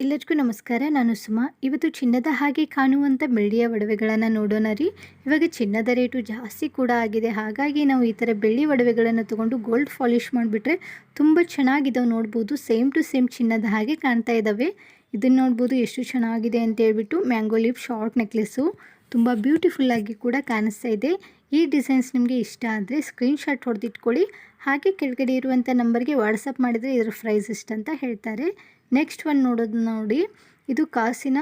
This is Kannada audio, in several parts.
ಎಲ್ಲರಿಗೂ ನಮಸ್ಕಾರ. ನಾನು ಸುಮಾ. ಇವತ್ತು ಚಿನ್ನದ ಹಾಗೆ ಕಾಣುವಂಥ ಬೆಳ್ಳಿಯ ಒಡವೆಗಳನ್ನು ನೋಡೋಣ ರೀ. ಇವಾಗ ಚಿನ್ನದ ರೇಟು ಜಾಸ್ತಿ ಕೂಡ ಆಗಿದೆ. ಹಾಗಾಗಿ ನಾವು ಈ ಥರ ಬೆಳ್ಳಿ ಒಡವೆಗಳನ್ನು ತೊಗೊಂಡು ಗೋಲ್ಡ್ ಪಾಲಿಷ್ ಮಾಡಿಬಿಟ್ರೆ ತುಂಬ ಚೆನ್ನಾಗಿದ್ದಾವೆ ನೋಡ್ಬೋದು. ಸೇಮ್ ಟು ಸೇಮ್ ಚಿನ್ನದ ಹಾಗೆ ಕಾಣ್ತಾ ಇದ್ದಾವೆ ಇದನ್ನು ನೋಡ್ಬೋದು ಎಷ್ಟು ಚೆನ್ನಾಗಿದೆ ಅಂತ ಹೇಳ್ಬಿಟ್ಟು ಮ್ಯಾಂಗೋ ಲಿಪ್ ಶಾರ್ಟ್ ನೆಕ್ಲೆಸ್ಸು. ತುಂಬ ಬ್ಯೂಟಿಫುಲ್ಲಾಗಿ ಕೂಡ ಕಾಣಿಸ್ತಾ ಇದೆ. ಈ ಡಿಸೈನ್ಸ್ ನಿಮಗೆ ಇಷ್ಟ ಆದರೆ ಸ್ಕ್ರೀನ್ಶಾಟ್ ಹೊಡೆದಿಟ್ಕೊಳ್ಳಿ. ಹಾಗೆ ಕೆಳಗಡೆ ಇರುವಂಥ ನಂಬರ್ಗೆ ವಾಟ್ಸಪ್ ಮಾಡಿದರೆ ಇದರ ಪ್ರೈಸ್ ಅಂತ ಹೇಳ್ತಾರೆ. ನೆಕ್ಸ್ಟ್ ಒನ್ ನೋಡೋದು ನೋಡಿ. ಇದು ಕಾಸಿನ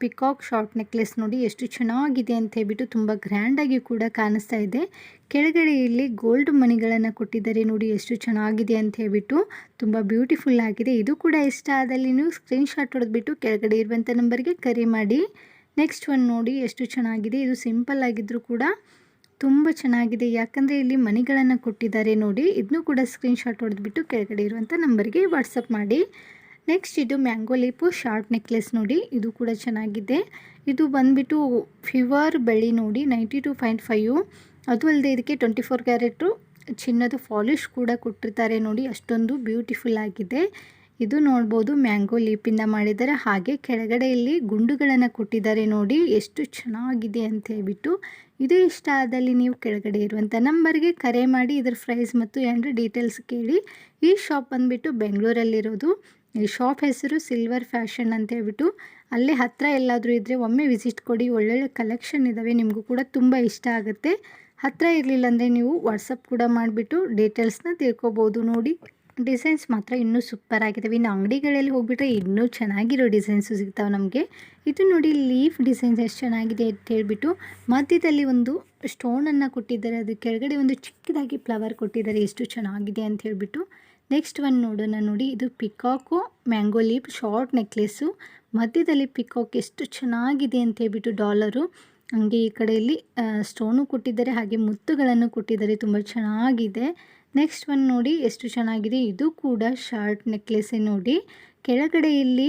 ಪಿಕಾಕ್ ಶಾರ್ಟ್ ನೆಕ್ಲೆಸ್ ನೋಡಿ. ಎಷ್ಟು ಚೆನ್ನಾಗಿದೆ ಅಂತ ಹೇಳ್ಬಿಟ್ಟು ತುಂಬ ಗ್ರ್ಯಾಂಡಾಗಿ ಕೂಡ ಕಾಣಿಸ್ತಾ ಇದೆ. ಕೆಳಗಡೆ ಇಲ್ಲಿ ಗೋಲ್ಡ್ ಮಣಿಗಳನ್ನು ಕೊಟ್ಟಿದ್ದಾರೆ ನೋಡಿ. ಎಷ್ಟು ಚೆನ್ನಾಗಿದೆ ಅಂತ ಹೇಳ್ಬಿಟ್ಟು ತುಂಬ ಬ್ಯೂಟಿಫುಲ್ ಆಗಿದೆ. ಇದು ಕೂಡ ಇಷ್ಟ ಆದಲ್ಲಿ ನೀವು ಸ್ಕ್ರೀನ್ಶಾಟ್ ಹೊಡೆದ್ಬಿಟ್ಟು ಕೆಳಗಡೆ ಇರುವಂಥ ನಂಬರ್ಗೆ ಕರೆ ಮಾಡಿ. ನೆಕ್ಸ್ಟ್ ಒಂದು ನೋಡಿ ಎಷ್ಟು ಚೆನ್ನಾಗಿದೆ. ಇದು ಸಿಂಪಲ್ ಆಗಿದ್ದರೂ ಕೂಡ ತುಂಬ ಚೆನ್ನಾಗಿದೆ. ಯಾಕಂದರೆ ಇಲ್ಲಿ ಮನೆಗಳನ್ನು ಕೊಟ್ಟಿದ್ದಾರೆ ನೋಡಿ. ಇದನ್ನು ಕೂಡ ಸ್ಕ್ರೀನ್ಶಾಟ್ ಹೊಡೆದ್ಬಿಟ್ಟು ಕೆಳಗಡೆ ಇರುವಂಥ ನಂಬರ್ಗೆ ವಾಟ್ಸಪ್ ಮಾಡಿ. ನೆಕ್ಸ್ಟ್ ಇದು ಮ್ಯಾಂಗೋ ಲೀಪು ಶಾರ್ಟ್ ನೆಕ್ಲೆಸ್ ನೋಡಿ. ಇದು ಕೂಡ ಚೆನ್ನಾಗಿದೆ. ಇದು ಬಂದುಬಿಟ್ಟು ಫಿವರ್ ಬೆಳ್ಳಿ ನೋಡಿ. ನೈಂಟಿ ಟು ಪಾಯಿಂಟ್ ಫೈವ್ ಅದು ಅಲ್ಲದೆ ಇದಕ್ಕೆ ಟ್ವೆಂಟಿ ಫೋರ್ ಕ್ಯಾರೆಟು ಚಿನ್ನದ ಫಾಲಿಶ್ ಕೂಡ ಕೊಟ್ಟಿರ್ತಾರೆ ನೋಡಿ. ಅಷ್ಟೊಂದು ಬ್ಯೂಟಿಫುಲ್ ಆಗಿದೆ. ಇದು ನೋಡ್ಬೋದು ಮ್ಯಾಂಗೋ ಲೀಪಿಂದ ಮಾಡಿದ್ದಾರೆ. ಹಾಗೆ ಕೆಳಗಡೆ ಇಲ್ಲಿ ಗುಂಡುಗಳನ್ನು ಕೊಟ್ಟಿದ್ದಾರೆ ನೋಡಿ. ಎಷ್ಟು ಚೆನ್ನಾಗಿದೆ ಅಂತ ಹೇಳ್ಬಿಟ್ಟು. ಇದು ಇಷ್ಟ ಆದಲ್ಲಿ ನೀವು ಕೆಳಗಡೆ ಇರುವಂಥ ನಂಬರ್ಗೆ ಕರೆ ಮಾಡಿ, ಇದರ ಪ್ರೈಸ್ ಮತ್ತು ಏನಾದರೂ ಡೀಟೇಲ್ಸ್ ಕೇಳಿ. ಈ ಶಾಪ್ ಬಂದುಬಿಟ್ಟು ಬೆಂಗಳೂರಲ್ಲಿರೋದು. ಈ ಶಾಪ್ ಹೆಸರು ಸಿಲ್ವರ್ ಫ್ಯಾಷನ್ ಅಂತ ಹೇಳ್ಬಿಟ್ಟು. ಅಲ್ಲೇ ಹತ್ತಿರ ಎಲ್ಲಾದರೂ ಇದ್ದರೆ ಒಮ್ಮೆ ವಿಸಿಟ್ ಕೊಡಿ. ಒಳ್ಳೊಳ್ಳೆ ಕಲೆಕ್ಷನ್ ಇದ್ದಾವೆ ನಿಮಗೂ ಕೂಡ ತುಂಬ ಇಷ್ಟ ಆಗುತ್ತೆ. ಹತ್ತಿರ ಇರಲಿಲ್ಲ ಅಂದರೆ ನೀವು ವಾಟ್ಸಪ್ ಕೂಡ ಮಾಡಿಬಿಟ್ಟು ಡೀಟೇಲ್ಸ್ನ ತಿಳ್ಕೊಬೋದು ನೋಡಿ. ಡಿಸೈನ್ಸ್ ಮಾತ್ರ ಇನ್ನೂ ಸೂಪರ್ ಆಗಿದ್ದಾವೆ ಇನ್ನು ಅಂಗಡಿಗಳಲ್ಲಿ ಹೋಗ್ಬಿಟ್ರೆ ಇನ್ನೂ ಚೆನ್ನಾಗಿರೋ ಡಿಸೈನ್ಸು ಸಿಗ್ತಾವೆ ನಮಗೆ. ಇದು ನೋಡಿ ಲೀಫ್ ಡಿಸೈನ್ಸ್ ಎಷ್ಟು ಚೆನ್ನಾಗಿದೆ ಅಂತ ಹೇಳ್ಬಿಟ್ಟು ಮಧ್ಯದಲ್ಲಿ ಒಂದು ಸ್ಟೋನನ್ನು ಕೊಟ್ಟಿದ್ದಾರೆ. ಅದು ಕೆಳಗಡೆ ಒಂದು ಚಿಕ್ಕದಾಗಿ ಫ್ಲವರ್ ಕೊಟ್ಟಿದ್ದಾರೆ. ಎಷ್ಟು ಚೆನ್ನಾಗಿದೆ ಅಂತ ಹೇಳ್ಬಿಟ್ಟು. ನೆಕ್ಸ್ಟ್ ಒನ್ ನೋಡೋಣ ನೋಡಿ. ಇದು peacock mango leaf short necklace. ಮಧ್ಯದಲ್ಲಿ ಪಿಕಾಕ್ ಎಷ್ಟು ಚೆನ್ನಾಗಿದೆ ಅಂತ ಹೇಳ್ಬಿಟ್ಟು ಡಾಲರು. ಹಂಗೆ ಈ ಕಡೆಯಲ್ಲಿ ಸ್ಟೋನು ಕೊಟ್ಟಿದ್ದಾರೆ. ಹಾಗೆ ಮುತ್ತುಗಳನ್ನು ಕೊಟ್ಟಿದ್ದಾರೆ. ತುಂಬ ಚೆನ್ನಾಗಿದೆ. ನೆಕ್ಸ್ಟ್ ಒಂದು ನೋಡಿ, ಎಷ್ಟು ಚೆನ್ನಾಗಿದೆ. ಇದು ಕೂಡ ಶಾರ್ಟ್ ನೆಕ್ಲೆಸ್ಸೇ ನೋಡಿ. ಕೆಳಗಡೆ ಇಲ್ಲಿ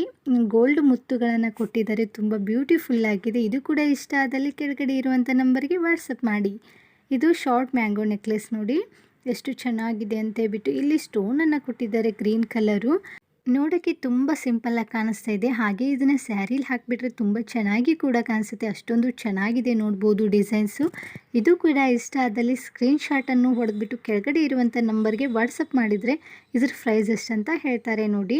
ಗೋಲ್ಡ್ ಮುತ್ತುಗಳನ್ನು ಕೊಟ್ಟಿದ್ದಾರೆ. ತುಂಬ ಬ್ಯೂಟಿಫುಲ್ ಆಗಿದೆ. ಇದು ಕೂಡ ಇಷ್ಟ ಆದಲ್ಲಿ ಕೆಳಗಡೆ ಇರುವಂಥ ನಂಬರ್ಗೆ ವಾಟ್ಸಪ್ ಮಾಡಿ. ಇದು ಶಾರ್ಟ್ ಮ್ಯಾಂಗೋ ನೆಕ್ಲೆಸ್ ನೋಡಿ. ಎಷ್ಟು ಚೆನ್ನಾಗಿದೆ ಅಂತ ಹೇಳ್ಬಿಟ್ಟು ಇಲ್ಲಿ ಸ್ಟೋನನ್ನು ಕೊಟ್ಟಿದ್ದಾರೆ ಗ್ರೀನ್ ಕಲರು. ನೋಡೋಕ್ಕೆ ತುಂಬ ಸಿಂಪಲ್ಲಾಗಿ ಕಾಣಿಸ್ತಾ ಇದೆ. ಹಾಗೆ ಇದನ್ನು ಸ್ಯಾರೀಲಿ ಹಾಕಿಬಿಟ್ರೆ ತುಂಬ ಚೆನ್ನಾಗಿ ಕೂಡ ಕಾಣಿಸುತ್ತೆ. ಅಷ್ಟೊಂದು ಚೆನ್ನಾಗಿದೆ ನೋಡ್ಬೋದು ಡಿಸೈನ್ಸು. ಇದು ಕೂಡ ಇಷ್ಟ ಆದಲ್ಲಿ ಸ್ಕ್ರೀನ್ಶಾಟನ್ನು ಹೊಡೆದ್ಬಿಟ್ಟು ಕೆಳಗಡೆ ಇರುವಂಥ ನಂಬರ್ಗೆ ವಾಟ್ಸಪ್ ಮಾಡಿದರೆ ಇದ್ರ ಪ್ರೈಸ್ ಎಷ್ಟಂತ ಹೇಳ್ತಾರೆ ನೋಡಿ.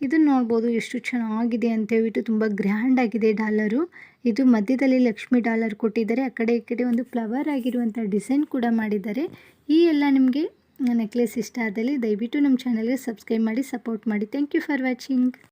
ಇದನ್ನು ನೋಡ್ಬೋದು ಎಷ್ಟು ಚೆನ್ನಾಗಿದೆ ಅಂತ ಹೇಳ್ಬಿಟ್ಟು ತುಂಬ ಗ್ರ್ಯಾಂಡ್ ಆಗಿದೆ ಡಾಲರು. ಇದು ಮಧ್ಯದಲ್ಲಿ ಲಕ್ಷ್ಮಿ ಡಾಲರ್ ಕೊಟ್ಟಿದ್ದಾರೆ. ಆ ಕಡೆ ಈ ಕಡೆ ಒಂದು ಫ್ಲವರ್ ಆಗಿರುವಂಥ ಡಿಸೈನ್ ಕೂಡ ಮಾಡಿದ್ದಾರೆ. ಈ ಎಲ್ಲ ನಿಮಗೆ ನೆಕ್ಲೆಸ್ ಇಷ್ಟ ಆದಲ್ಲಿ ದಯವಿಟ್ಟು ನಮ್ಮ ಚಾನಲ್ಗೆ ಸಬ್ಸ್ಕ್ರೈಬ್ ಮಾಡಿ ಸಪೋರ್ಟ್ ಮಾಡಿ. Thank you for watching